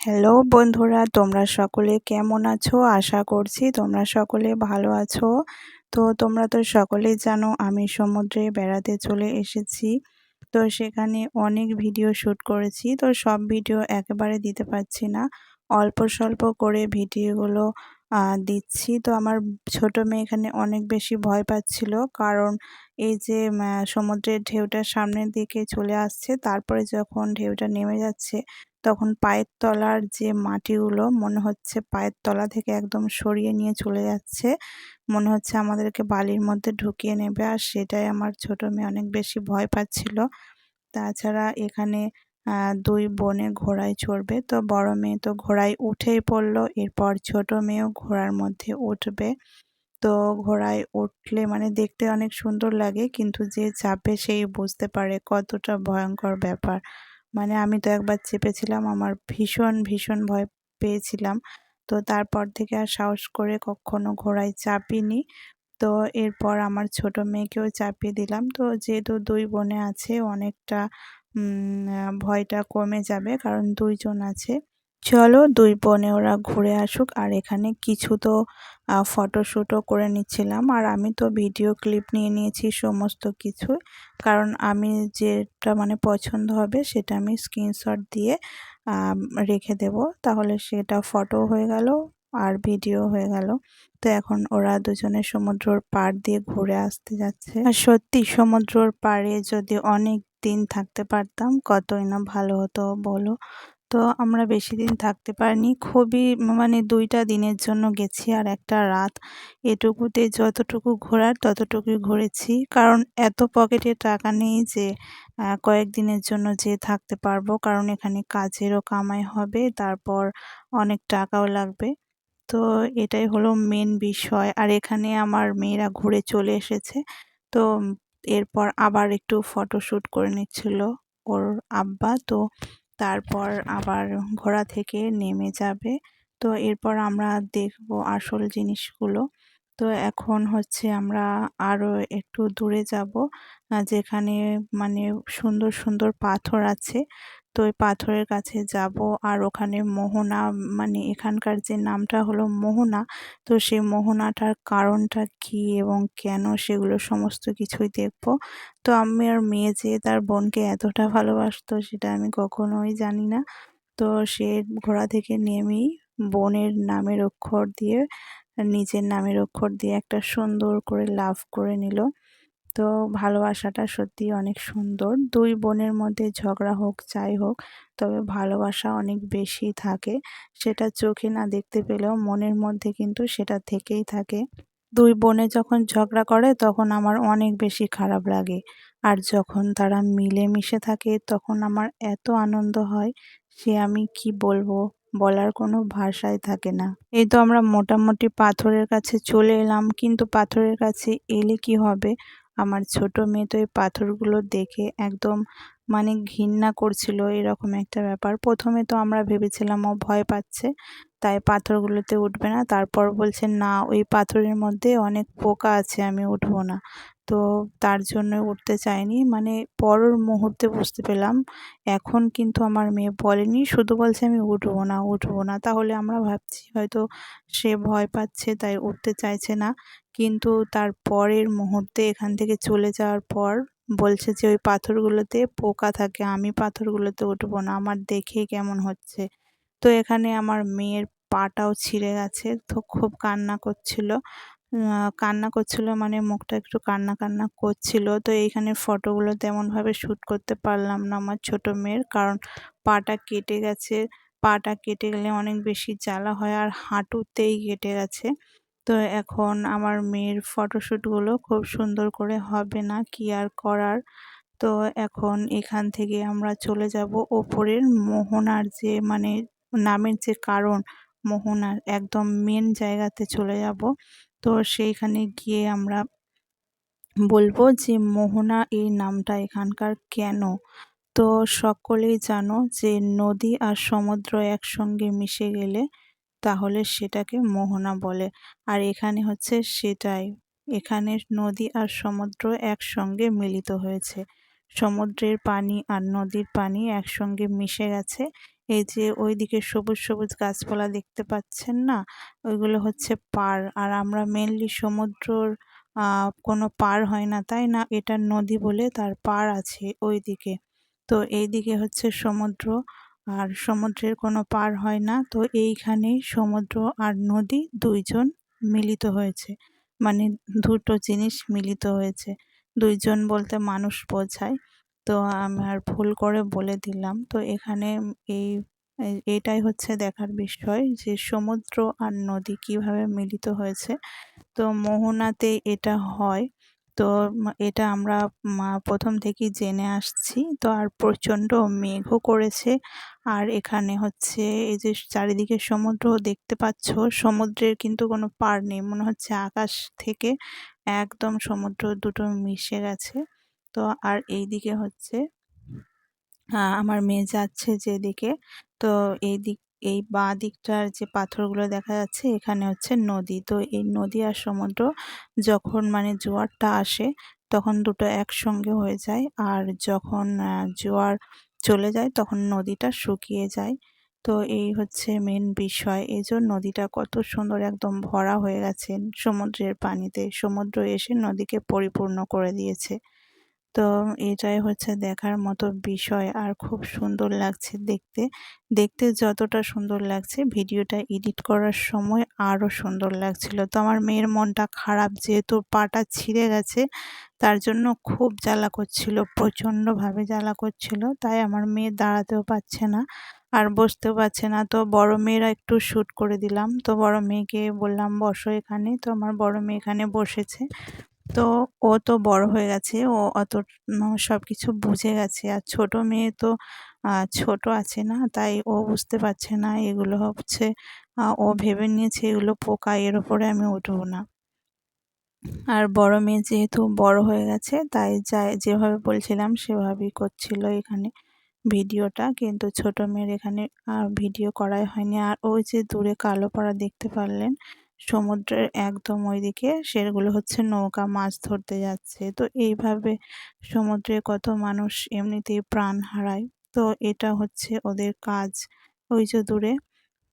Hello বন্ধুরা, তোমরা সকলে কেমন আছো? আশা করছি তোমরা সকলে ভালো আছো। তো তোমরা তো সকলেই জানো আমি সমুদ্রে বেড়াতে চলে এসেছি। তো সেখানে অনেক ভিডিও শ্যুট করেছি। তো সব ভিডিও একেবারে দিতে পারছি না। অল্প স্বল্প করে ভিডিওগুলো দিচ্ছি। তো আমার ছোট মেয়ে এখানে অনেক বেশি ভয় পাচ্ছিল। কারণ এই যে সমুদ্রের ঢেউটা সামনের দিকে চলে আসছে, তারপরে যখন ঢেউটা নেমে যাচ্ছে, তখন পায়ের তলার যে মাটিগুলো, মনে হচ্ছে পায়ের তলা থেকে একদম সরিয়ে নিয়ে চলে যাচ্ছে। মনে হচ্ছে আমাদেরকে বালির মধ্যে ঢুকিয়ে নেবে। আর সেটাই আমার ছোট মেয়ে অনেক বেশি ভয় পাচ্ছিল। তাছাড়া এখানে দুই বোনে ঘোড়ায় চড়বে। তো বড় মেয়ে তো ঘোড়ায় উঠেই পড়ল, এরপর ছোট মেয়েও ঘোড়ার মধ্যে উঠবে। তো ঘোড়ায় উঠলে মানে দেখতে অনেক সুন্দর লাগে, কিন্তু যে চাপে সেই বুঝতে পারে কতটা ভয়ঙ্কর ব্যাপার। মানে আমি তো একবার চেপেছিলাম, আমার ভীষণ ভীষণ ভয় পেয়েছিলাম। তো তারপর থেকে আর সাহস করে কখনো ঘোড়ায় চাপিনি। তো এরপর আমার ছোট মেয়েকেও চাপিয়ে দিলাম। তো যেহেতু দুই বোনে আছে, অনেকটা ভয়টা কমে যাবে, কারণ দুইজন আছে। চলো দুই বোনে ওরা ঘুরে আসুক। আর এখানে কিছু তো ফটোশ্যুটও করে নিচ্ছিলাম। আর আমি তো ভিডিও ক্লিপ নিয়ে নিয়েছি সমস্ত কিছু। কারণ আমি যেটা মানে পছন্দ হবে সেটা আমি স্ক্রিনশট দিয়ে রেখে দেব। তাহলে সেটা ফটো হয়ে গেল আর ভিডিও হয়ে গেল। তো এখন ওরা দুজনে সমুদ্রর পাড় দিয়ে ঘুরে আসতে যাচ্ছে। আর সত্যি সমুদ্রর পাড়ে যদি অনেক দিন থাকতে পারতাম, কতই না ভালো হতো বলো। তো আমরা বেশি দিন থাকতে পারিনি, খুবই মানে দুইটা দিনের জন্য গেছি আর একটা রাত। এটুকুতে যতটুকু ঘোরার ততটুকুই ঘুরেছি। কারণ এত পকেটে টাকা নেই যে কয়েকদিনের জন্য যে থাকতে পারব। কারণ এখানে কাজেরও কামাই হবে, তারপর অনেক টাকাও লাগবে। তো এটাই হলো মেন বিষয়। আর এখানে আমার মেয়েরা ঘুরে চলে এসেছে। তো এরপর আবার একটু ফটোশ্যুট করে নিচ্ছিল ওর আব্বা। তো তারপর আবার ঘোড়া থেকে নেমে যাবে। তো এরপর আমরা দেখব আসল জিনিসগুলো। তো এখন হচ্ছে আমরা আরও একটু দূরে যাব যেখানে মানে সুন্দর সুন্দর পাথর আছে। তো ওই পাথরের কাছে যাব আর ওখানে মোহনা মানে এখানকার যে নামটা হলো মোহনা, তো সেই মোহনাটার কারণটা কি এবং কেন সেগুলো সমস্ত কিছুই দেখব। তো আমি আর মেয়ে যে তার বোনকে এতটা ভালোবাসতো সেটা আমি কখনোই জানি না। তো সে ঘোড়া থেকে নেমেই বোনের নামের অক্ষর দিয়ে, নিজের নামের অক্ষর দিয়ে একটা সুন্দর করে লাভ করে নিল। তো ভালোবাসাটা সত্যি অনেক সুন্দর। দুই বোনের মধ্যে ঝগড়া হোক, যাই হোক, তবে ভালোবাসা অনেক বেশি থাকে। সেটা চোখে না দেখতে পেলেও মনের মধ্যে কিন্তু সেটা থেকেই থাকে। দুই বোনে যখন ঝগড়া করে, তখন আমার অনেক বেশি খারাপ লাগে। আর যখন তারা মিলেমিশে থাকে, তখন আমার এত আনন্দ হয় সে আমি কি বলব? বলার কোনো ভাষাই থাকে না। এই তো আমরা মোটামুটি পাথরের কাছে চলে এলাম। কিন্তু পাথরের কাছে এলে কি হবে? আমার ছোট মেয়ে তো এই পাথরগুলো দেখে একদম মানে ঘৃণা করছিল এরকম একটা ব্যাপার। প্রথমে তো আমরা ভেবেছিলাম ও ভয় পাচ্ছে, তাই পাথরগুলোতে উঠবে না। তারপর বলছে, না, ওই পাথরের মধ্যে অনেক পোকা আছে, আমি উঠবো না। তো তার জন্য উঠতে চাইনি। মানে পরের মুহূর্তে বুঝতে পেলাম, এখন কিন্তু আমার মেয়ে বলেনি, শুধু বলছে আমি উঠবো না উঠবো না। তাহলে আমরা ভাবছি হয়তো সে ভয় পাচ্ছে, তাই উঠতে চাইছে না। কিন্তু তার পরের মুহূর্তে এখান থেকে চলে যাওয়ার পর বলছে যে, ওই পাথরগুলোতে পোকা থাকে, আমি পাথরগুলোতে উঠবো না। আমার দেখে কেমন হচ্ছে? তো এখানে আমার মেয়ের পাটাও ছিঁড়ে গেছে, তো খুব কান্না করছিল। কান্না করছিল মানে মুখটা একটু কান্না কান্না করছিল। তো এইখানে ফটোগুলো তেমনভাবে শ্যুট করতে পারলাম না আমার ছোটো মেয়ের, কারণ পাটা কেটে গেছে। পাটা কেটে গেলে অনেক বেশি জ্বালা হয় আর হাঁটুতেই কেটে গেছে। তো এখন আমার মেয়ের ফটোশ্যুটগুলো খুব সুন্দর করে হবে না, কি আর করার? তো এখন এখান থেকে আমরা চলে যাব ওপরের মোহনার যে মানে নামের যে কারণ, মোহনার একদম মেন জায়গাতে চলে যাব। তো সেইখানে গিয়ে আমরা বলব যে, মোহনা, এই নামটা এখানকার কেন? তো সকলেই জানো যে, নদী আর সমুদ্র একসঙ্গে মিশে গেলে তাহলে সেটাকে মোহনা বলে। আর এখানে হচ্ছে সেটাই। এখানে নদী আর সমুদ্র একসঙ্গে মিলিত হয়েছে। সমুদ্রের পানি আর নদীর পানি একসঙ্গে মিশে গেছে। এই যে ওইদিকে সবুজ সবুজ গাছপালা দেখতে পাচ্ছেন না? ওইগুলো হচ্ছে পার আর আমরা মেনলি সমুদ্রর কোনো পার হয় না, তাই না? এটা নদী বলে তার পার আছে ওই দিকে তো এই দিকে হচ্ছে সমুদ্র। আর সমুদ্রের কোনো পার হয় না। তো এইখানে সমুদ্র আর নদী দুইজন মিলিত হয়েছে। মানে দুটো জিনিস মিলিত হয়েছে। দুইজন বলতে মানুষ বোঝায়। তো আমার ভুল করে বলে দিলাম। তো এখানে এই এটাই হচ্ছে দেখার বিষয় যে সমুদ্র আর নদী কীভাবে মিলিত হয়েছে। তো মোহনাতে এটা হয়। তো এটা আমরা প্রথম থেকেই জেনে আসছি। তো আর প্রচণ্ড মেঘও করেছে। আর এখানে হচ্ছে এই যে চারিদিকে সমুদ্র দেখতে পাচ্ছ, সমুদ্রের কিন্তু কোনো পার নেই। মনে হচ্ছে আকাশ থেকে একদম সমুদ্র দুটো মিশে গেছে। তো আর এই দিকে হচ্ছে আমার মেয়ে যাচ্ছে যেদিকে। তো এই দিক এই বাঁ দিকটার যে পাথরগুলো দেখা যাচ্ছে, এখানে হচ্ছে নদী। তো এই নদী আর সমুদ্র যখন মানে জোয়ারটা আসে, তখন দুটো একসঙ্গে হয়ে যায়। আর যখন জোয়ার চলে যায়, তখন নদীটা শুকিয়ে যায়। তো এই হচ্ছে মেন বিষয়। এই জন্য নদীটা কত সুন্দর একদম ভরা হয়ে গেছে সমুদ্রের পানিতে। সমুদ্র এসে নদীকে পরিপূর্ণ করে দিয়েছে। তো এটাই হচ্ছে দেখার মতো বিষয়। আর খুব সুন্দর লাগছে দেখতে। দেখতে যতটা সুন্দর লাগছে, ভিডিওটা এডিট করার সময় আরও সুন্দর লাগছিল। তো আমার মেয়ের মনটা খারাপ, যেহেতু পাটা ছিঁড়ে গেছে, তার জন্য খুব জ্বালা করছিল, প্রচণ্ডভাবে জ্বালা করছিল। তাই আমার মেয়ে দাঁড়াতেও পারছে না আর বসতেও পারছে না। তো বড় মেয়েরা একটু শ্যুট করে দিলাম। তো বড় মেয়েকে বললাম, বসো এখানে। তো আমার বড় মেয়ে এখানে বসেছে। তো ও তো বড় হয়ে গেছে। ও অত সব কিছু বুঝে গেছে। আর ছোট মেয়ে তো ছোট আছে না, তাই ও বুঝতে পারছে না এগুলো হচ্ছে ও ভেবে নিয়েছে এগুলো পোকা, এর ওপরে আমি উঠবো না। আর বড় মেয়ে যেহেতু বড় হয়ে গেছে, তাই যাই, যেভাবে বলছিলাম সেভাবেই করছিল এখানে ভিডিওটা। কিন্তু ছোট মেয়ের এখানে আর ভিডিও করাই হয়নি। আর ওই যে দূরে কালো পাড়া দেখতে পারলেন সমুদ্রের একদম ওইদিকে সেগুলো হচ্ছে নৌকা, মাছ ধরতে যাচ্ছে। তো এইভাবে সমুদ্রে কত মানুষ এমনিতেই প্রাণ হারায়। তো এটা হচ্ছে ওদের কাজ ওই যে দূরে।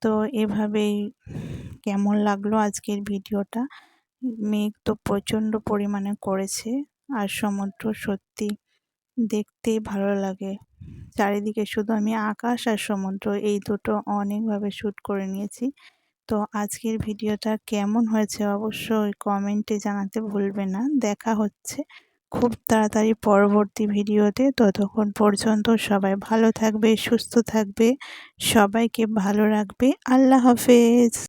তো এভাবেই কেমন লাগল আজকের ভিডিওটা? মেঘ তো প্রচণ্ড পরিমাণে করেছে আর সমুদ্র সত্যি দেখতে ভালো লাগে। চারিদিকে শুধু আমি আকাশ আর সমুদ্র এই দুটো অনেকভাবে শ্যুট করে নিয়েছি। তো আজকের ভিডিওটা কেমন হয়েছে অবশ্যই কমেন্টে জানাতে ভুলবে না। দেখা হচ্ছে খুব তাড়াতাড়ি পরবর্তী ভিডিওতে। ততক্ষণ পর্যন্ত সবাই ভালো থাকবে, সুস্থ থাকবে, সবাইকে ভালো রাখবে। আল্লাহ হাফেজ।